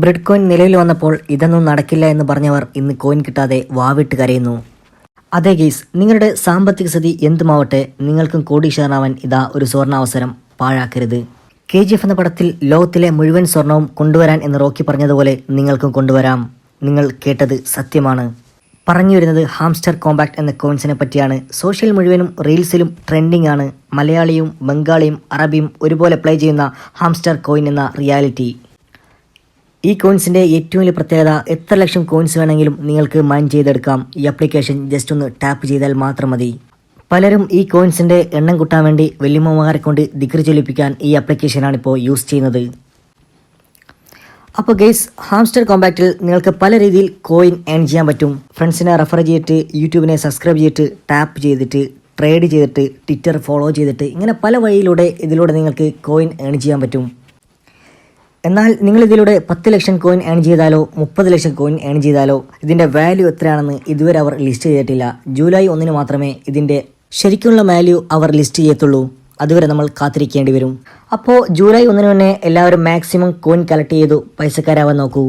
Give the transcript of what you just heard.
ബ്രിഡ് coin നിലവിൽ വന്നപ്പോൾ ഇതൊന്നും നടക്കില്ല എന്ന് പറഞ്ഞവർ ഇന്ന് കോയിൻ കിട്ടാതെ വാവിട്ട് കരയുന്നു. അതെ ഗെയ്സ് നിങ്ങളുടെ സാമ്പത്തിക സ്ഥിതി എന്തുമാവട്ടെ നിങ്ങൾക്കും കോടീശ്വരനാവാൻ ഇതാ ഒരു സ്വർണാവസരം പാഴാക്കരുത്. കെ ജി എഫ് എന്ന പടത്തിൽ ലോകത്തിലെ മുഴുവൻ സ്വർണവും കൊണ്ടുവരാൻ എന്ന് റോക്കി പറഞ്ഞതുപോലെ നിങ്ങൾക്കും കൊണ്ടുവരാം. നിങ്ങൾ കേട്ടത് സത്യമാണ്. പറഞ്ഞു വരുന്നത് ഹാംസ്റ്റർ കോമ്പാക്ട് എന്ന കോയിൻസിനെ പറ്റിയാണ്. സോഷ്യൽ മുഴുവനും റീൽസിലും ട്രെൻഡിംഗ് ആണ് മലയാളിയും ബംഗാളിയും അറബിയും ഒരുപോലെ പ്ലേ ചെയ്യുന്ന ഹാംസ്റ്റർ കോയിൻ എന്ന റിയാലിറ്റി. ഈ കോയിൻസിന്റെ ഏറ്റവും വലിയ പ്രത്യേകത എത്ര ലക്ഷം കോയിൻസ് വേണമെങ്കിലും നിങ്ങൾക്ക് മൈൻ ചെയ്തെടുക്കാം. ഈ ആപ്ലിക്കേഷൻ ജസ്റ്റ് ഒന്ന് ടാപ്പ് ചെയ്താൽ മാത്രം മതി. പലരും ഈ കോയിൻസിന്റെ എണ്ണം കൂട്ടാൻ വേണ്ടി വല്യമ്മമാരെ കൊണ്ട് ദിഗ്രി ചൊലിപ്പിക്കാൻ ഈ ആപ്ലിക്കേഷനാണ് ഇപ്പോൾ യൂസ് ചെയ്യുന്നത്. അപ്പോൾ ഗെയ്സ് ഹാംസ്റ്റർ കോമ്പാക്റ്റിൽ നിങ്ങൾക്ക് പല രീതിയിൽ കോയിൻ ഏൺ ചെയ്യാൻ പറ്റും. ഫ്രണ്ട്സിനെ റെഫർ ചെയ്തിട്ട് യൂട്യൂബിനെ സബ്സ്ക്രൈബ് ചെയ്തിട്ട് ടാപ്പ് ചെയ്തിട്ട് ട്രേഡ് ചെയ്തിട്ട് ട്വിറ്റർ ഫോളോ ചെയ്തിട്ട് ഇങ്ങനെ പല വഴിയിലൂടെ ഇതിലൂടെ നിങ്ങൾക്ക് കോയിൻ ഏൺ ചെയ്യാൻ പറ്റും. എന്നാൽ നിങ്ങൾ ഇതിലൂടെ പത്ത് ലക്ഷം കോയിൻ ഏൺ ചെയ്താലോ മുപ്പത് ലക്ഷം കോയിൻ ഏൺ ചെയ്താലോ ഇതിന്റെ വാല്യൂ എത്രയാണെന്ന് ഇതുവരെ അവർ ലിസ്റ്റ് ചെയ്തിട്ടില്ല. ജൂലൈ ഒന്നിന് മാത്രമേ ഇതിന്റെ ശരിക്കുള്ള വാല്യൂ അവർ ലിസ്റ്റ് ചെയ്യത്തുള്ളൂ. അതുവരെ നമ്മൾ കാത്തിരിക്കേണ്ടി വരും. അപ്പോൾ ജൂലൈ ഒന്നിന് മുന്നേ എല്ലാവരും മാക്സിമം കോയിൻ കളക്ട് ചെയ്തു. പൈസക്കാരാവാൻ നോക്കൂ.